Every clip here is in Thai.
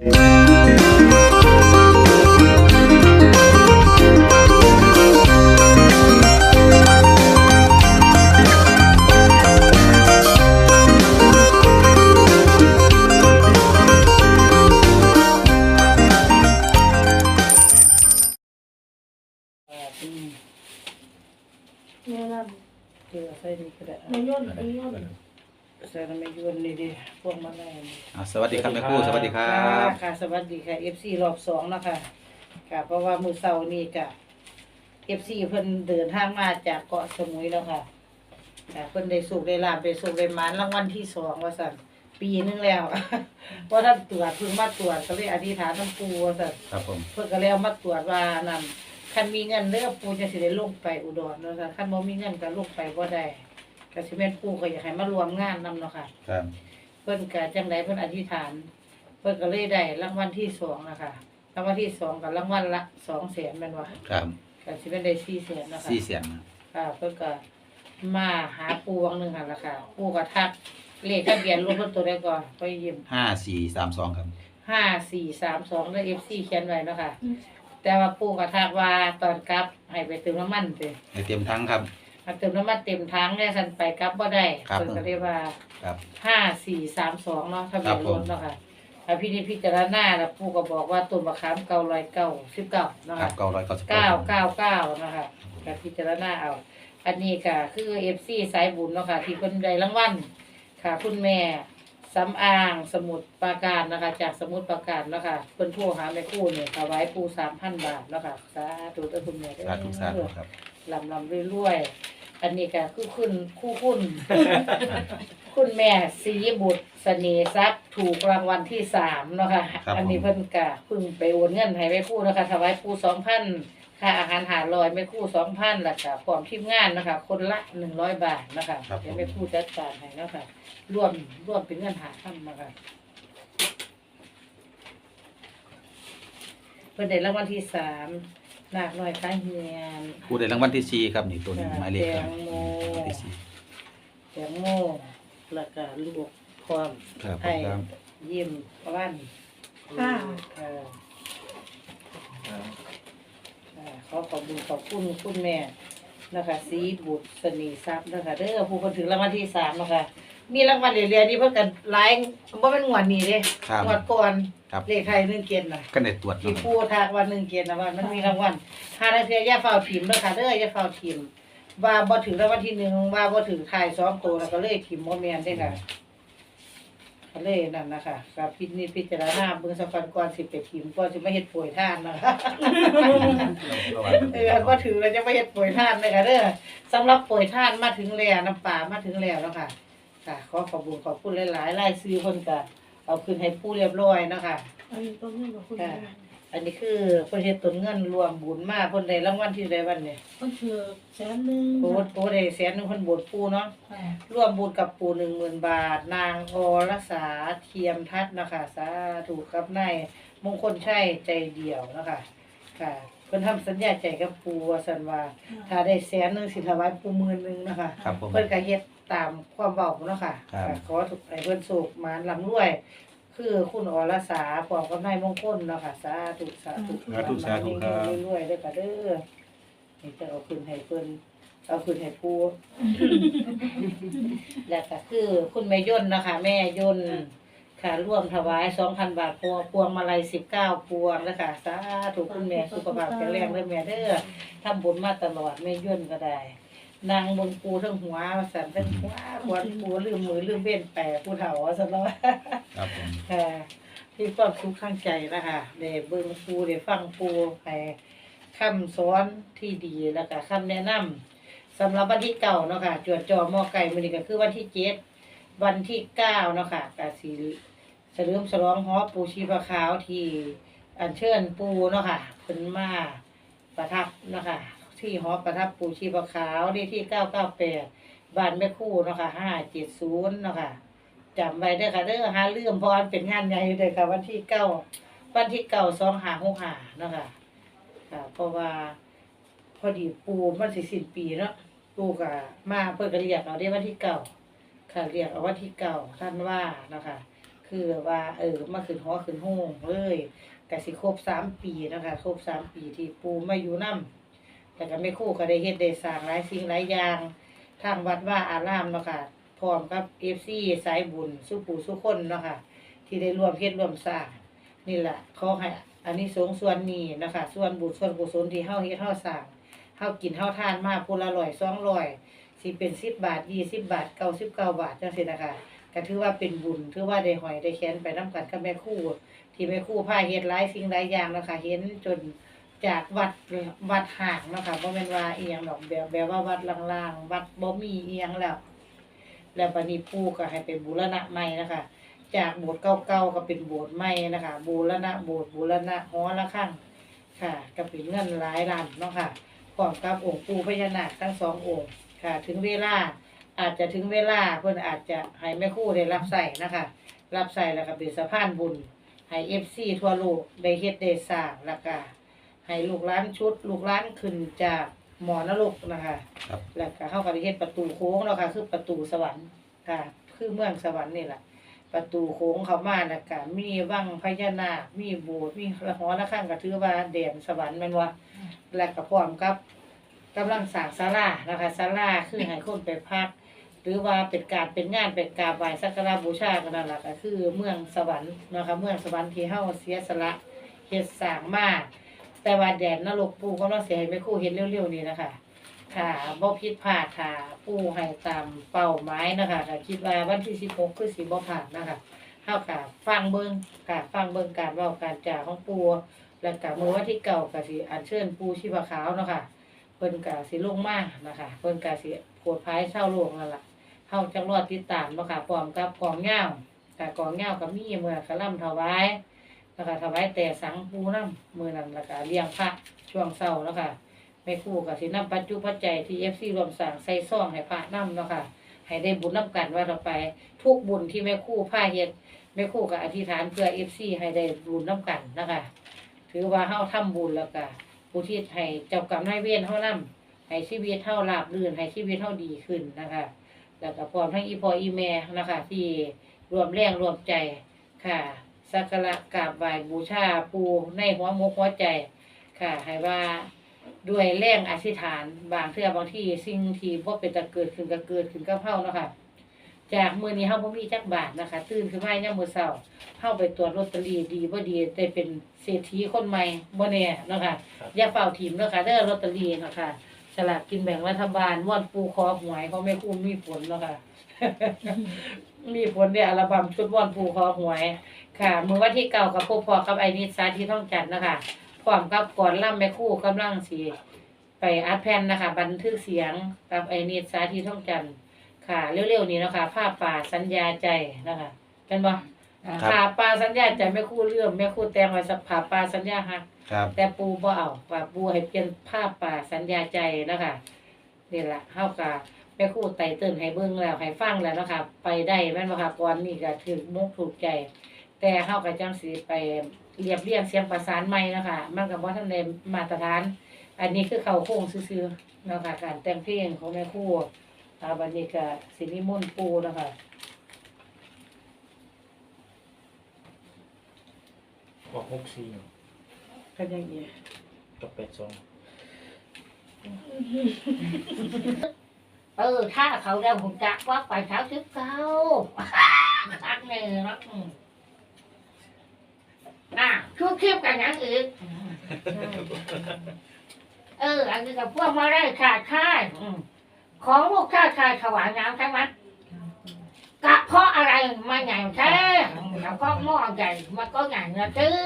เนี่ยนะเจอ ใส่นี่ก็ได้นายย่นนายย่นใส่น้ำไม่ยวนนี่ดิพวกมันแรงอ่าสวัสดีครับแม่ครูสวัสดีครัค่ะบค่ะสวัสดีค่ะ FC รอบสองเนาะคะค่ะ เพราะว่ามือเสาร์นี่กะ FC เพิ่นเดินทางมาจากเกาะสมุยแล้วค่ะค่ะเพิ่นได้สุกได้ลาบได้สุกได้หมานรางวัลที่สองว่าสั่นปีนึงแล้วเพราะท่านตรวจเพิ่งมาตรวจก็เลยอธิษฐานน้ำปูว่าสั่นครับผมเพิ่นก็เลยเอามาตรวจว่านั่นคันมีเงินเด้อปูจะสิได้ลงไปอุดรเนาะค่ะคันบ่มีเงินก็ลงไปบ่ได้ ก็สิแม่นปูก็อยากให้มารวมงานนํเนาะค่ะ ครับเพิ่นก็จังไดเพิ่นอธิษฐาน เพิ่นก็เลยได้รางวัลที่สองนะคะรางวัลที่สองกับรางวัลละสองแสนแม่นบ่ครับก็สิเป็นได้สี่แสนนะคะสี่เสียงค่ะเพิ่นก็มาหาปูวังหนึงหั่นล่ะค่ะ ปูก็ทักเลขทะเบียนรถเพิ่นตัวใดก่อนไปยิ้มห้าสี่สามสองครับ ห้าสี่สามสองแล้ว FC เขียนไว้เนาะค่ะ แต่ว่าปูก็ทักว่าตอนกลับให้ไปเติมน้ำมันเด้ในเตรียมทั้งครับ ถ้าเติมน้ำมันเต็มถังเนี่ยคันไปกลับบ่ได้ครับเพิ่นก็เรียกว่าครับ ห้าสี่สามสองเนาะทะเบียนครับรผมถเนาะค่ะถ้าพี่นี่พิจารณาแล้วผู้ก็บอกว่าต้นมะขามเก้าร้อยเก้าสิบเก้าเนาะครัค่ะ บเก้าร้อยเก้าสิบเก้าเก้าเก้านะคะก็พิจารณาเอา อันนี้ก็คือเอฟซีสายบุญเนาะค่ะที่เพิ่นได้รางวัลค่ะ คุณแม่ สำอางสมุทรปราการนะคะ จากสมุทรปราการเนาะค่ะเพิ่นโทรหาแม่ครู่เนี่ยถวายปูสามพันบาทเนาะค่ะสาธุเด้อคุณแม่เด้อ สาธุสาธุครับ ลำลำรวยๆ อันนี้ก็คือคุณคู่คุณ คุณแม่ศรีบุตรเสน่ห์ทรัพย์ถูกรางวัลที่สามเนาะค่ะ ครับอันนี้ผมเพิ่นกะเพิ่งไปโอนเงินให้แม่ครู่เนาะคะถวายปูสองพัน ค่าอาหารหาลอยแม่ครู่สองพันแล้วก็พร้อมทีมงานเนาะคะ คนละหนึ่งร้อยบาทเนาะคะครับผม เดี๋ยวแม่ครู่จัดการให้เนาะค่ะรวมรวมเป็นเงินหาพันเนาะคะเพิ่นได้รางวัลที่สามหนักหน่อยค้าเฮียนครูได้รางวัลที่สี่ครับนี่ตัวนี้ค่ะหมายเลขครับแตงโม รางวัลที่สี่แตงโมแล้วก็ลูกความครับผมให้ครับ ยิ้มวันค่ะ เออค่ะ ขอขอบคุณขอบคุณคุณแม่นะคะสีบุตรสนีทรัพย์นะคะเด้อผู้คนถึงรางวัลที่สามนะคะมีรางวัลเรื่อยๆนี่เพิ่นกันหลายบ่เป็นงวดนี้เด้ครับงวดก่อนครับ เลขไทยหนึ่งเกียรติน่ะก็ได้ตรวจที่เนาะผู้ทากวันหนึ่งเกียรตินะว่ามันมีรางวัลถ้าได้เพียอย่าเฝ้าทีมเด้อค่ะเด้ออย่าเฝ้าทีมว่าบ่ถึงรางวัลที่หนึ่งว่าบ่ถึงทายสองตัวแล้วก็เลยทีมบ่แม่นได้อค่ะก็เลยนั่นนะคะกับพินิจพิจารณาเบิ่งสักก่อนก่อนสิไปทีมก่อนสิมาเฮ็ดป่วยท่านนะคะ เออว่าถึงเราจะไม่เฮ็ดป่วยท่านเลยค่ะเด้อสำหรับป่วยท่านมาถึงแล้วน้ำป่ามาถึงแล้วแล้วค่ะ ค่ะ ขอขอบคุณขอบคุณหลายๆรายซื้อเพิ่นก็เอาคืนให้ผู้เรียบร้อยเนาะคะอันนี้ต้นนี้กับคุณค่ะอันนี้คือเพิ่นเฮ็ดต้นเงินรวมบุญมาเพิ่นได้รางวัลที่ได้วันนี้ก็คือแสนหนึ่งโอ้โหได้แสนหนึงเพิ่นบวชปู่เนาะค่ะร่วมบุญกับปู่10,000บาท นางอรสาเทียมทัศน์นะคะสาธุกับนายมงคลชัยใจเดียวเนาะคะค่ะ เพิ่นทำสัญญาใจกับปู่ว่าซั่นว่าถ้าได้แสนหนึงสิถวายปู่หมื่นหนึงนะคะครับผม เพิ่นก็เฮ็ดตามความเว้าเนาะค่ะครับค่ะขอถูกให้เพิ่นสุขมานร่ำรวย คือคุณอรสาพร้อมกับนายมงคลเนาะค่ะสาธุสาธุสาธุสาธุครับรวยๆเด้อค่ะเด้อนี่จะเอาคืนให้เพิ่นเอาคืนให้ผู้ แล้วก็คือคุณแม่ย่นนะคะ แม่ย่น ค่ะร่วมถวาย2,000บาทพวงพวงมาลัย19พวงนะคะสาธุคุณแม่สุขภาพแข็งแรงเด้อแม่เด้อทำบุญมาตลอดแม่ย่นก็ได้ นางบนปูทั้งหัวสันทั้งหัวหัวปูลืมมือลืมเว้นแปะผู้เฒ่าสันแล้วครับผมค่ะที่ความสุขข้างใจนะคะได้เบิ่งปูได้ฟังปูให้คำสอนที่ดีแล้วก็คำแนะนำสำหรับวันที่เก้าเนาะค่ะจวดจอหมอไก่มื้อนี้ก็คือวันที่เจ็ดวันที่เก้าเนาะค่ะก็สิ เลิมฉลองฮอปูชีพขาวที่อัญเชิญปูเนาะค่ะเพิ่นมาประทับเนาะค่ะที่หอประทับปูชีพขาวเลขที่เก้าเก้าแปดบ้านแม่คู่เนาะค่ะห้าเจ็ดศูนย์เนาะค่ะจำไว้เด้ค่ะเด้อหาเรื่องพรอเป็นงานใหญ่เด้อค่ะ วันที่เก้าวันที่เก้าสองหาหกหาเนาะค่ะค่ะเพราะว่า พอดีปูมันสิสิ้นปีเนาะปูก็มาเพิ่นก็เรียกเอาได้วันที่เก้าค่ะเรียกเอาวันที่เก้าท่านว่านะค่ะ คือว่า เออมาขึ้นหอขึ้นห้องเลยก็สิครบสามปีนะคะครบสามปีที่ปูมาอยู่นํแต่ก็ไม่คู่ก็ได้เฮ็ดได้สร้างหลายสิ่งหลายอย่างทางวัดว่าอารามเนาะค่ะพร้อมกับ FC สายบุญสุปู่สุคนเนาะค่ะที่ได้ร่วมเฮ็ดร่วมสร้างนี่แหละขอให้อันนี้สงส่วนนี้นะคะส่วนบุญส่วนกุศลที่เฮาเฮ็ดเฮาสร้างเฮากินเฮาทานมาผู้ละร้อยสองร้อยสิเป็นสิบบาทยี่สิบบาทเก้าสิบเก้าบาทจังซี่นะคะ ก็ถือว่าเป็นบุญถือว่าได้หอยได้แขนไปนํกันกับแม่คู่ ที่แม่ครู่พาเฮ็ดหลายสิ่งหลายอย่างเนาะคะเห็นจนจากวัดวัดห่างเนาะค่ะบ่แม่นว่าอียงดอกแบบแบบว่าวัดล่างๆ วัดบ่มีเอียงแล้ว แล้วบัดนี้ปู่ก็ให้ไปบูรณะใหม่นะคะจากโบสถ์เก่าๆก็เป็นโบสถ์ใหม่นะคะบูรณะโบสถ์บูรณะหอระฆังค่ะก็เป็นเงินหลายล้านเนาะค่ะพร้อมกับองค์ปู่พญานาคทั้งสององค์ค่ะ ถึงเวลา อาจจะถึงเวลาเพิ่นอาจจะให้แม่ครูได้รับใส่นะคะ รับใส่แล้วก็เป็นสะพานบุญให้ FC ทั่วโลกได้เฮ็ดได้สร้างแล้วก็ให้ลูกหลานชุด ลูกหลานขึ้นจากหมอนรกนะคะครับ แล้วก็เฮาก็ได้เฮ็ดประตูโค้งเนาะค่ะคือประตูสวรรค์ค่ะ คือเมืองสวรรค์นี่แหละประตูโค้งเข้ามาแล้วก็มีวังพญานาคมีโบสถ์มีหอระฆังก็ถือว่าแดนสวรรค์แม่นว่าแล้วก็พร้อมกับกำลังสร้างศาลานะคะศาลาคือให้คนไปพัก หรือว่าเป็นการเป็นงานเป็นกราบไหว้สักการะบูชากันนั่นแหละก็คือเมืองสวรรค์นะคะเมืองสวรรค์ที่เฮาเสียสละเฮ็ดสร้างมาแต่ว่าแดนนรกปู่ก็ต้องเสียให้แม่ครูเฮ็ดเร็วๆนี่นะคะค่ะบ่ผิดพลาดค่ะผู้ให้ตามเป้าหมายนะคะก็คิดว่าวันที่16คือสิบ่พลาดนะคะเฮาก็ฟังเบิ่งค่ะฟังเบิ่งการเว้าการจาของปู่แล้วก็มื้อวันที่เก้าก็สิอัญเชิญปู่ชีพขาวเนาะค่ะเพิ่นก็สิลงมานะคะเพิ่นก็สิโปรดภัยเศร้าโลกนั่นล่ะ เฮาจังรอดติดตามเนาะค่ะพร้อมกับกองเหย้าค่ะกองเหย้าก็มีเมื่อกะล่ำถวายแล้วก็ถวายแต่สังปูนำมือนั้นแล้วก็เลี้ยงพระช่วงเช้าเนาะค่ะแม่ครู่ก็สินำปัจจุปัจจัยที่ FC รวมสร้างใส่ซองให้พระนำเนาะค่ะให้ได้บุญนํกันว่าเราไป ทุกบุญที่แม่ครู่พาเฮ็ดแม่ครู่ก็อธิษฐานเพื่อ FC ให้ได้บุญนํกันนะคะถือว่าเฮาทำบุญแล้วก็อุทิศให้เจ้ากรรมนายเวรเฮานำให้ชีวิตเฮาราบรื่นให้ชีวิตเฮาดีขึ้นนะคะ แล้วก็พร้อมทั้งอีพออีแม่นะคะ ที่รวมแรงรวมใจค่ะ สักการะกราบไหว้บูชาปูในหัวมกหัวใจค่ะให้ว่าด้วยแรงอธิษฐาน บางเทื่อบางที่สิ่งที่บ่เป็นตะเกิดขึ้นก็เกิดขึ้นกับเฮาเนาะค่ะจากมือนี้เฮาบ่มีจักบาทนะคะ ตื่นขึ้นมายามมื้อเช้าเฮาไปตรวจลอตเตอรี่ดีบ่ดีได้เป็นเศรษฐีคนใหม่บ่แน่เนาะค่ะอย่าเฝ้าถิ่มเนาะค่ะเด้อลอตเตอรี่เนาะค่ะ ลากกินแบ่งรัฐบาลม่วนปูคอหวยเขาไม่คุ้มมีผลเนาะค่ะ มีผลเนี่ยอัลบั้มชุดม่วนปูคอหวย ค่ะมื้อวันที่เก้ากับพบพอกับไอนิสาที่ท่องจันทน์นะคะพร้อมกับก่อนล่ำแม่ครู่กำลังสิไปอัดแผ่นนะคะ บันทึกเสียงกับไอนิดสาธิตท่องจันทร์ค่ะเร็วๆนี้เนาะคะภาพป่าสัญญาใจนะคะเป็นบ่ ครับภาพป่าสัญญาใจแม่ครู่เรื่องแม่ครู่แต่งไว้สักภาพป่าสัญญาฮัก ครับ แต่ปูบ่เอาว่าปูให้เปลี่ยนภาพป่าสัญญาใจนะคะนี่ล่ะเฮาก็แม่ครู่ไตเติ้นให้เบิ่งแล้วให้ฟังแล้วเนาะคะไปได้แม่นบ่ค่ะก่อนนี่ก็ถึกมุกถูกใจ แต่เฮาก็จังสิไปเรียบเรียงเสียงประสานใหม่เนาะคะมันก็บ่ทันได้มาตรฐาน อันนี้คือเข้าโค้งซื่อๆเนาะค่ะการแต่งเพลงของแม่ครูอ่าบัดนี้ก็สินิมนต์ปูเนาะคะ บอกหกสี่ก็ยังอีกกับแปดสองเออ ถ้าเขาเรียกผมจักว่าไปเท้าทิพย์เก้าทักเนยเนาะอืมน่ะทุกคลิปกันยังอีกเออ อันนี้กับพวกมาได้ขาดค่ายอืมของลูกชาติชายถวายน้ำใช่ไหมกะเพราะอะไร มาใหญ่แท้แล้วก็หม้อใหญ่มันก็ใหญ่นะจื้อ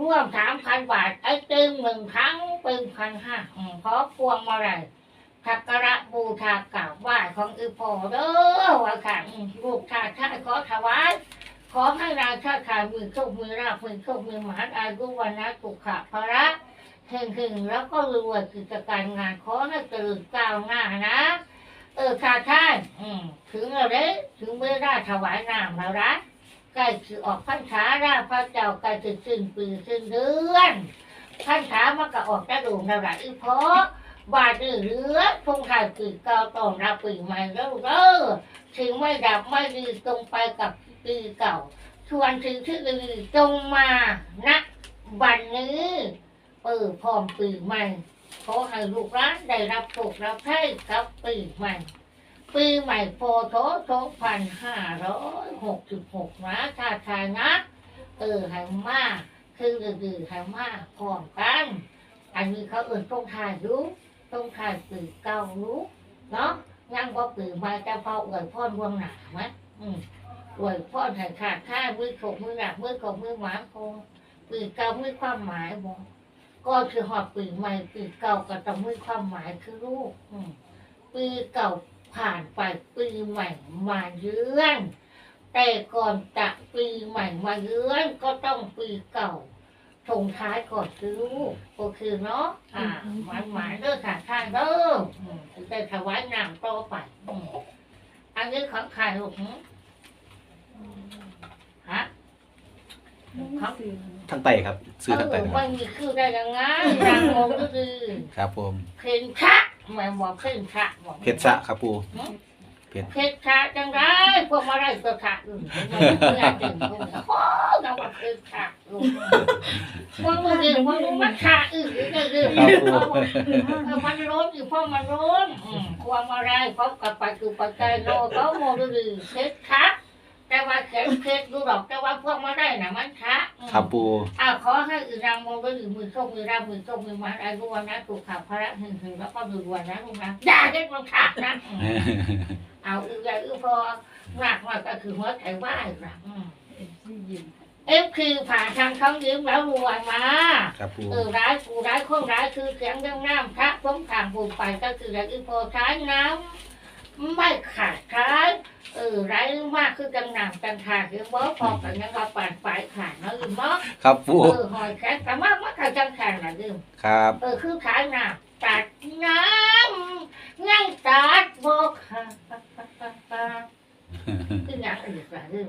ร่วมสามพันบาทไอ้ตึงหนึ่งครั้งเป็นพันห้าอืมเพราะพวงมาลัยสักกระบูชากราบไหว้ของอือพ่อเด้อว่าค่ะอืมลูกชาชาติขอถวายขอให้นาชาติชายมือโชคมือราบมือโชคมือหมาอายุวันนะสุขะพระเฮงหึงแล้วก็รวยกิจการงานขอให้เจริญก้าวหน้านะ เออชาติชาติอืมถึงแล้วเด้ถึงเวลาถวายน้ำแล้วนะใกล้จะออกพรรษาแล้วพระเจ้าใกล้จะสิ้นปีสิ้นเดือนพรรษามันก็ออกจะดูแล้วละอีพ่อว่าดื้อเรือทงไทยคือเก่าต้องรับปีใหม่แล้วเด้อถึงไม่ดับไม่ดีตรงไปกับปีเก่าส่วนถึงที่อื่นจงมาณบันนี้เปิดพร้อมปีใหม่ ขอให้ลูกหลานได้รับโชครับใช้กับปีใหม่ ปีใหม่พศสองพันห้าร้อยหกสิบหกนะชาชายนะเออให้มากคือดื้อๆให้มาพร้อมกัน อันนี้เขาเอื่นต้องทายรู้ต้องทายปีเก่ารู้เนาะยังว่าปีใหม่จะพออวยพรวงหนาไหมอืมอวยพรให้ขาดค่ามือขบมือหนักมือขบมือหมาคงปีเก่ามีความหมายบ่ก็ คือหอดปีใหม่ปีเก่าก็ต้องมีความหมายคือลูกอืมปีเก่าผ่านไปปีใหม่มาเยือนแต่ก่อนจะปีใหม่มาเยือนก็ต้องปีเก่าส่งท้ายก่อนคือลูกโอเคเนาะอ่าหมายหมายเด้อค่ะท่านเด้ออืมจะได้ถวายงานต่อไปอืมอันนี้ของใครลูกหึฮะ ครับทั้งไตครับซื้อทั้งไตเออนะคมัรับนมีคือได้ยังไงนางงก็คือครับผมเพลงชะหมายบอกเพลงชะบอกเพชรสะครับปูเพชรชะจังไรพวกมาได้ตัวชะอื่นไม่ได้เก่งพวกนี้โอ้เราบอกเพชรชะลูกพวกมึงเองพวกมึงมันชะอื่นก็คือครับปูเออมันร้อนอยู่เพราะมันร้อนอืมความอะไรเพราะกับปัจจุบันใจโลเขาโมดูดีเพชรชะ แต่ว่าแขนเพชรดูหรอกแต่ว่าพวกมาได้น่ะมันชะอืม ครับปูอ่าขอให้อีรางมองไปถึงมือโชคมือรางมือโชคมือมันอายุวันนะถูกขับพระหึงหึงแล้วก็ดูวันนะลูกนะอย่าเด็กมันขาดนะอืมเอาอีกอย่างอีกพอหนักมากก็คือหัวใจว่ายนะอืมเอฟคือผ่านทางเขายืมแล้วรวยมาครับปูเออร้ายกูร้ายคนร้ายคือเสียงเรื่องน้ำพระพ้มทางบุญไปก็คืออย่างอีพอใช้น้ำไม่ขาดใช้ เออร้ายมากคือจังหนำจังขาดหรือบ่พอกันยังเราปานปลายขาดเนาะอีบ่ครับปูเออหอยแข็งแต่ว่ามันเขาจังแข็งนะดืมครับ เออคือขายน้ำตัดน้ำยังตัดบอกค่ะคืออย่างอื่นละดืม